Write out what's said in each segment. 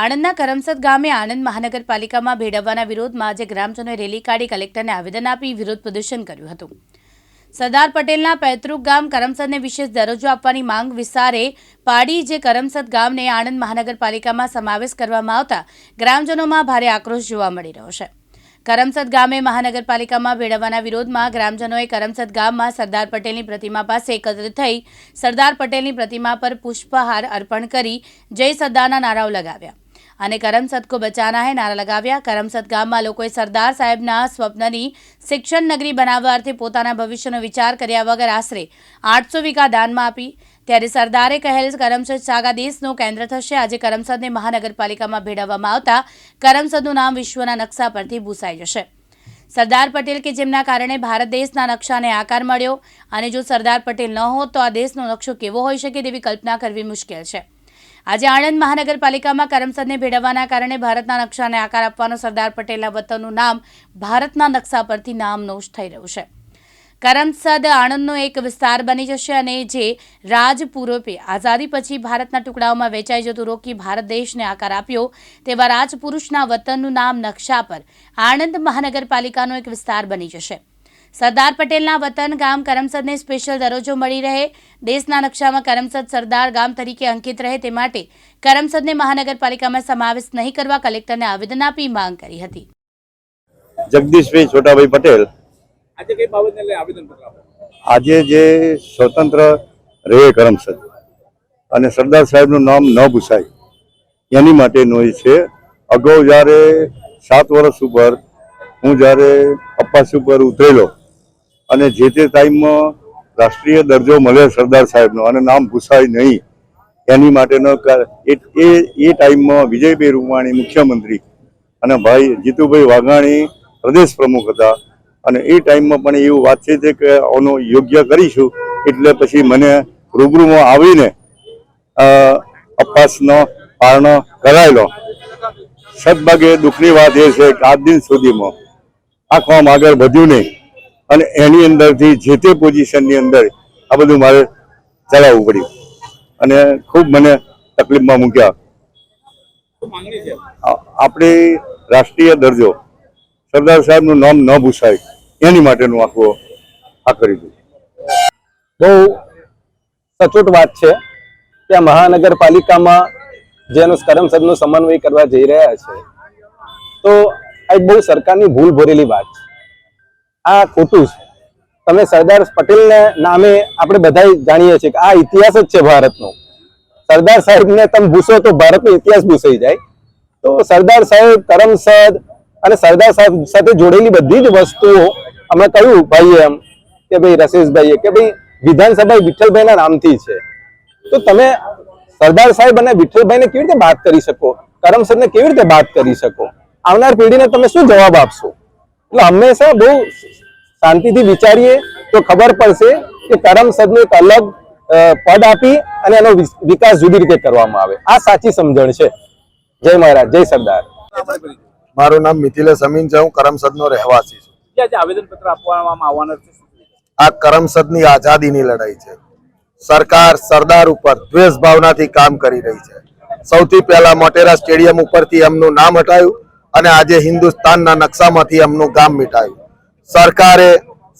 આણંદના કરમસદ ગામે આણંદ મહાનગરપાલિકામાં ભેળવવાના વિરોધમાં આજે ગ્રામજનોએ રેલી કાઢી કલેક્ટરને આવેદન આપી વિરોધ પ્રદર્શન કર્યું હતું. સરદાર પટેલના પૈતૃક ગામ કરમસદને વિશેષ દરજ્જો આપવાની માંગ વિસારે પાડી જે કરમસદ ગામને આણંદ મહાનગરપાલિકામાં સમાવેશ કરવામાં આવતા ગ્રામજનોમાં ભારે આક્રોશ જોવા મળી રહ્યો છે. કરમસદ ગામે મહાનગરપાલિકામાં ભેળવવાના વિરોધમાં ગ્રામજનોએ કરમસદ ગામમાં સરદાર પટેલની પ્રતિમા પાસે એકત્રિત થઈ સરદાર પટેલની પ્રતિમા પર પુષ્પહાર અર્પણ કરી જય સરદારના નારાઓ લગાવ્યા. અને કરમસદ કો બચાના હે નારા લગાવ્યા. કરમસદ ગામમાં લોકોએ સરદાર સાહેબના સ્વપ્નની શિક્ષણ નગરી બનાવવા અર્થે પોતાના ભવિષ્યનો વિચાર કર્યા વગર આશરે આઠસો વીઘા દાનમાં આપી. ત્યારે સરદારે કહેલ કરમસદ સાગા દેશનું કેન્દ્ર થશે. આજે કરમસદને મહાનગરપાલિકામાં ભેળવવામાં આવતા કરમસદનું નામ વિશ્વના નકશા પરથી ભૂસાઈ જશે. સરદાર પટેલ કે જેમના કારણે ભારત દેશના નકશાને આકાર મળ્યો અને જો સરદાર પટેલ ન હોત તો આ દેશનો નકશો કેવો હોઈ શકે તેવી કલ્પના કરવી મુશ્કેલ છે. આજે આણંદ મહાનગરપાલિકામાં કરમસદને ભેળવવાના કારણે ભારતના નકશાને આકાર આપવાનો સરદાર પટેલના વતનનું નામ ભારતના નકશા પરથી નામનોશ થઈ રહ્યું છે. કરમસદ આણંદનો એક વિસ્તાર બની જશે અને જે રાજ પૂર્વે આઝાદી પછી ભારતના ટુકડાઓમાં વેચાઈ જતું રોકી ભારત દેશને આકાર આપ્યો, તેવા રાજપુરુષના વતનનું નામ નકશા પર આણંદ મહાનગરપાલિકાનો એક વિસ્તાર બની જશે. સરદાર પટેલના વતન ગામ કરમસદને સ્પેશિયલ દરજ્જો મળી રહે. દેશના નકશામાં કરમસદ સરદાર ગામ તરીકે અંકિત રહે તે માટે કરમસદને મહાનગરપાલિકામાં સમાવેશ નહીં કરવા કલેક્ટરને આવેદન આપી માંગ કરી હતી. જગદીશભાઈ છોટાભાઈ પટેલ. આજે કઈ બાબતને આવેદન આજે જે સ્વતંત્ર રહે કરમસદ અને સરદાર સાહેબનું નામ ન ભૂસાય એની માટેનો એ છે. અગાઉ જ્યારે સાત વર્ષ ઉપર હું જ્યારે અપાસ ઉપર ઉતરેલો અને જે તે ટાઈમમાં રાષ્ટ્રીય દરજ્જો મળે સરદાર સાહેબનો, અને નામ ભૂસાય નહીં, એની માટેનો એ, એ- ટાઈમમાં વિજયભાઈ રૂપાણી મુખ્યમંત્રી અને ભાઈ જીતુભાઈ વાઘાણી પ્રદેશ પ્રમુખ હતા. અને એ ટાઈમમાં પણ એવું વાત છે કે આનો યોગ્ય કરીશું, એટલે પછી મને રૂબરૂમાં આવીને અપાસનો પારણો કરાયેલો. સદભાગે દુઃખની વાત એ છે કે આજ દિન સુધીમાં આંખવામાં આગળ વધ્યું નહીં. અને એની અંદરથી જે તે પોઝિશનની અંદર આ બધું મારે ચલાવવું પડ્યું. અને ખૂબ મને તકલીફમાં મૂક્યા. આપણે રાષ્ટ્રીય દરજ્જો સરદાર સાહેબનું નામ ન ભૂસાય, એની માટેનું આખું આ કરી દીધું બહુ સચોટ વાત છે કે મહાનગરપાલિકામાં જેનું કરમસદનું સમન્વય કરવા જઈ રહ્યા છે. તો આ બહુ સરકારની ભૂલ ભરેલી વાત છે. આ ખોટું છે. તમે સરદાર પટેલને નામે આપણે બધા જાણીએ છીએ કે આ ઇતિહાસ જ છે ભારતનો. સરદાર સાહેબને તમે ભૂસો તો ભારતનો ઇતિહાસ ભૂસાઈ જાય. તો સરદાર સાહેબ કરમસદ અને સરદાર સાહેબ સાથે જોડેલી બધી જ વસ્તુઓ અમે કહ્યું ભાઈએ એમ કે ભાઈ રશેશભાઈએ કે ભાઈ વિધાનસભા વિઠ્ઠલભાઈના નામથી છે. તો તમે સરદાર સાહેબ અને વિઠ્ઠલભાઈને કેવી રીતે વાત કરી શકો? કરમસદને કેવી રીતે વાત કરી શકો? આવનાર પેઢીને તમે શું જવાબ આપશો? એટલે હંમેશા બહુ શાંતિથી વિચારીએ તો ખબર પડશે કે કરમસદનું એક અલગ અ, પદ આપી અને એનો વિકાસ જુદી રીતે કરવામાં આવે. આ સાચી સમજણ છે. જય મહારાજ જય સરદાર. મારું નામ મિથિલેશ અમીન છે હું કરમસદનો રહેવાસી છું. આવેદનપત્ર આપવામાં આવવાના છે? આ કરમસદની આઝાદીની લડાઈ છે. સરકાર સરદાર ઉપર દ્વેષ ભાવનાથી કામ કરી રહી છે. સૌથી પહેલા મોટેરા સ્ટેડિયમ ઉપરથી એમનું નામ હટાયું. અને આજે હિન્દુસ્તાનના નકશામાંથી એમનું ગામ મીટાયું સરકારે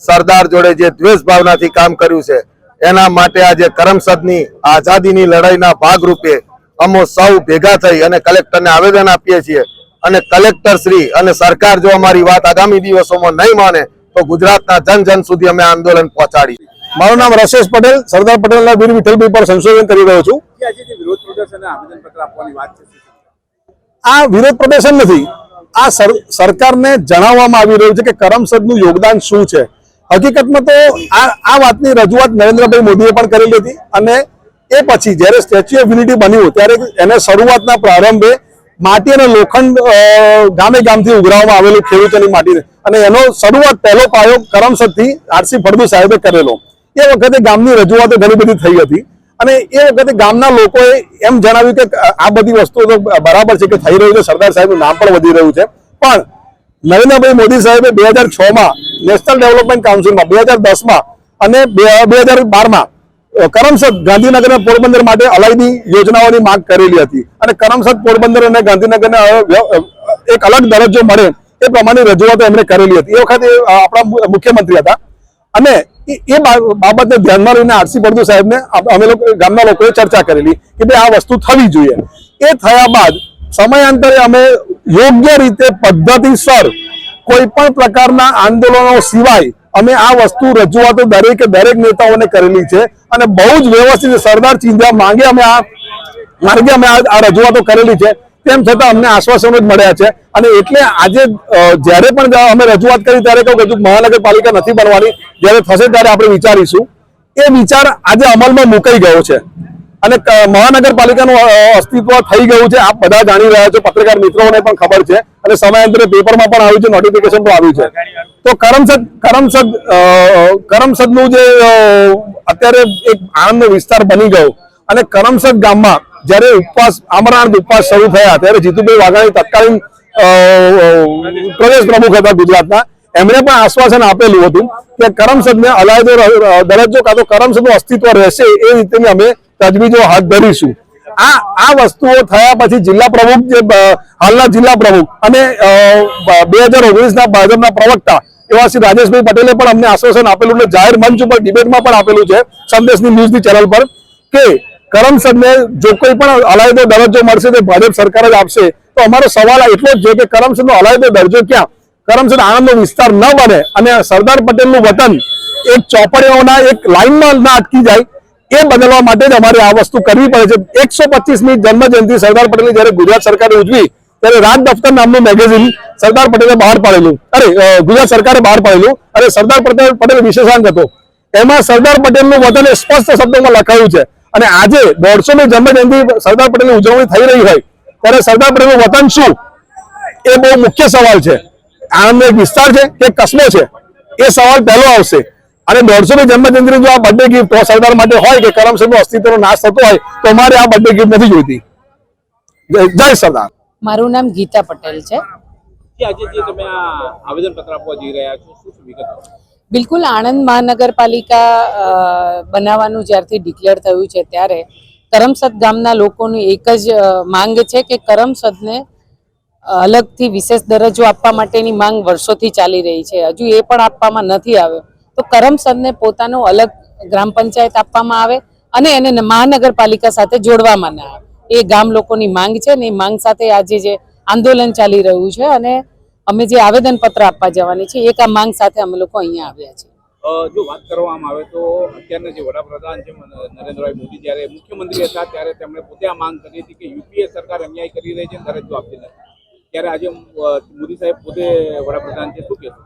સરદાર જોડે જે દ્વેષ ભાવનાથી કામ કર્યું છે એના માટે આજે કરમસદની આઝાદીની લડાઈના ભાગરૂપે અમો સૌ ભેગા થઈ અને કલેક્ટરને આવેદન આપીએ છીએ. અને કલેક્ટર શ્રી અને સરકાર જો અમારી વાત આગામી દિવસોમાં નહીં માને તો ગુજરાતના જન જન સુધી અમે આંદોલન પહોંચાડી. મારું નામ રશેશ પટેલ સરદાર પટેલના વીર વિઠ્ઠલભાઈ પર સંશોધન કરી રહ્યો છું? આ વિરોધ પ્રદર્શન નથી. આ સર- સરકારને જણાવવામાં આવી રહ્યું છે કે કરમસદનું યોગદાન શું છે? હકીકતમાં તો આ આ વાતની રજૂઆત નરેન્દ્રભાઈ મોદીએ પણ કરેલી હતી અને એ પછી જ્યારે સ્ટેચ્યુ ઓફ યુનિટી બન્યું ત્યારે એને શરૂઆતના પ્રારંભે માટી અને લોખંડ ગામે ગામથી ઉઘરાવવામાં આવેલું ખેડૂતોની માટીને અને એનો શરૂઆત પહેલો પાયો કરમસદથી આરસી ફળદુ સાહેબે કરેલો. એ વખતે ગામની રજૂઆતો ઘણી બધી થઈ હતી. અને એ વખતે ગામના લોકોએ એમ જણાવ્યું કે આ બધી વસ્તુઓ તો બરાબર છે કે થઈ રહ્યું છે. સરદાર સાહેબનું નામ પણ વધી રહ્યું છે. પણ નરેન્દ્રભાઈ મોદી સાહેબે બે હજાર છમાં નેશનલ ડેવલપમેન્ટ કાઉન્સિલમાં, બે હજાર દસમાં અને બે હજાર બારમાં કરમસદ ગાંધીનગર અને પોરબંદર માટે અલાયદી યોજનાઓની માંગ કરેલી હતી. અને કરમસદ, પોરબંદર અને ગાંધીનગરને એક અલગ દરજ્જો મળે એ પ્રમાણે રજૂઆતો એમણે કરેલી હતી. એ વખતે આપણા મુખ્યમંત્રી હતા. અને એ- બાબતને ધ્યાનમાં લઈને આરસી પડદુ સાહેબને અમે લોકો ગામના લોકોએ ચર્ચા કરેલી કે ભાઈ આ વસ્તુ થવી જોઈએ. એ થયા બાદ સમયાંતરે અમે યોગ્ય રીતે પદ્ધતિસર કોઈ પણ પ્રકારના આંદોલનો સિવાય અમે આ વસ્તુ રજૂઆતો દરેકે દરેક નેતાઓને કરેલી છે અને બહુ જ વ્યવસ્થિત સરદાર ચિંધ્યા માંગે અમે આ માર્ગે અમે આ રજૂઆતો કરેલી છે. તેમ છતાં અમને આશ્વાસનો જ મળ્યા છે. અને એટલે આજે જ્યારે પણ અમે રજૂઆત કરી ત્યારે કહું કે મહાનગરપાલિકા નથી બનવાની. જ્યારે થશે ત્યારે આપણે વિચારીશું. એ વિચાર આજે અમલમાં મુકાઈ ગયો છે. અને મહાનગરપાલિકાનું અસ્તિત્વ થઈ ગયું છે. આપ બધા જાણી રહ્યા છો, પત્રકાર મિત્રોને પણ ખબર છે. અને સમયાંતરે પેપરમાં પણ આવ્યું છે નોટિફિકેશન પણ આવ્યું છે. તો કરમસદ કરમસદ કરમસદનું જે અત્યારે એક આનંદનો વિસ્તાર બની ગયો. અને કરમસદ ગામમાં જ્યારે ઉપવાસ આમરણાર્થ ઉપવાસ શરૂ થયા, ત્યારે જીતુભાઈ વાઘાણી તત્કાલીન પ્રદેશ પ્રમુખ હતા ગુજરાતના. એમણે પણ આશ્વાસન આપેલું હતું કે કરમસદને અલાયદો દરજ્જો કાં તો કરમસદનું અસ્તિત્વ રહેશે એ રીતેની અમે તજવીજો હાથ ધરીશું. આ આ વસ્તુઓ થયા પછી જિલ્લા પ્રમુખ જે હાલના જિલ્લા પ્રમુખ અને બે હજાર ઓગણીસના ભાજપના પ્રવક્તા એવા શ્રી રાજેશભાઈ પટેલે પણ અમને આશ્વાસન આપેલું, એટલે જાહેર મંચ ઉપર ડિબેટમાં પણ આપેલું છે સંદેશની ન્યૂઝની ચેનલ પર કે કરમસદને જો કોઈ પણ અલાયદો દરજ્જો મળશે તે ભાજપ સરકાર જ આપશે. તો અમારો સવાલ એટલો જ છે કે કરમસદનો અલાયદો દરજ્જો ક્યાં? કરમસદ આણંદનો વિસ્તાર ન બને અને સરદાર પટેલનું વતન એક ચોપડીઓના એક લાઇનમાં ના અટકી જાય, એ બદલવા માટે જ અમારે આ વસ્તુ કરવી પડે છે. એકસો પચીસમી જન્મ જયંતિ સરદાર પટેલની જ્યારે ગુજરાત સરકારે ઉજવી, ત્યારે રાજ દફતર નામનું મેગેઝિન સરદાર પટેલે બહાર પાડેલું. અરે ગુજરાત સરકારે બહાર પાડેલું. અને સરદાર પટેલ પટેલ વિશેષાંક હતો. એમાં સરદાર પટેલનું વતન એ સ્પષ્ટ શબ્દોમાં લખાયું છે. અને આજે દોઢસોમી જન્મ જયંતિ સરદાર પટેલની ઉજવણી થઈ રહી હોય ત્યારે સરદાર પટેલનું વતન શું? એ બહુ મુખ્ય સવાલ છે. આણંદ એક વિસ્તાર છે કે એક છે? એ સવાલ પહેલો આવશે. અને દોઢસોમી જન્મજયંતિની જો આ બર્થડે ગિફ્ટ સરદાર માટે હોય કે કરમસદનો અસ્તિત્વનો નાશ થતો હોય તો અમારે આ બર્થડે ગિફ્ટ નથી જોઈતી. જય જય સરદાર. મારું નામ ગીતા પટેલ છે. આજે જે તમે આ આવેદન પત્ર આપવા જઈ રહ્યા છો શું વિગતો બિલકુલ આણંદ મહાનગરપાલિકા બનાવવાનું જ્યારથી ડિક્લેર થયું છે ત્યારે કરમસદ ગામના લોકોની એક જ માંગ છે કે કરમસદને અલગથી વિશેષ દરજ્જો આપવા માટેની માંગ વર્ષોથી ચાલી રહી છે. હજુ એ પણ આપવામાં નથી આવ્યો. તો કરમસદને પોતાનો અલગ ગ્રામ પંચાયત આપવામાં આવે અને એને મહાનગરપાલિકા સાથે જોડવામાં ના આવે. એ ગામ લોકોની માંગ છે ને એ માંગ સાથે આજે જે આંદોલન ચાલી રહ્યું છે અને અમે જે આવેદન પત્ર આપવા જવાની છે એક આ માંગ સાથે અમે લોકો અહીંયા આવ્યા છીએ. જો વાત કરવામાં આવે તો અત્યારના જે વડાપ્રધાન છે નરેન્દ્રભાઈ મોદી જ્યારે મુખ્યમંત્રી હતા ત્યારે તેમણે પોતે આ માંગ કરી હતી કે યુપીએ સરકાર અન્યાય કરી રહી છે દરજ્જો આપતી નથી. ત્યારે આજે મોદી સાહેબ પોતે વડાપ્રધાન છે શું કહેશો?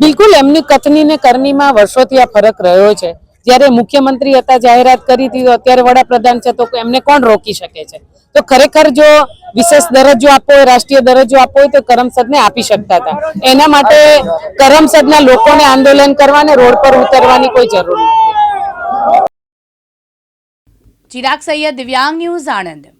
બિલકુલ એમની કથની ને કરનીમાં વર્ષોથી આ ફરક રહ્યો છે. જ્યારે મુખ્યમંત્રી હતા, જાહેરાત કરી હતી, તો અત્યારે વડાપ્રધાન છે, તો એમને કોણ રોકી શકે છે? તો ખરેખર જો વિશેષ દરજ્જો આપવો હોય, રાષ્ટ્રીય દરજ્જો આપવો હોય, તો કરમસદને આપી શકતા હતા. એના માટે કરમસદના લોકોને આંદોલન કરવાને, રોડ પર ઉતરવાની કોઈ જરૂર નથી. ચિરાગ સૈયદ, દિવ્યાંગ ન્યૂઝ આણંદ.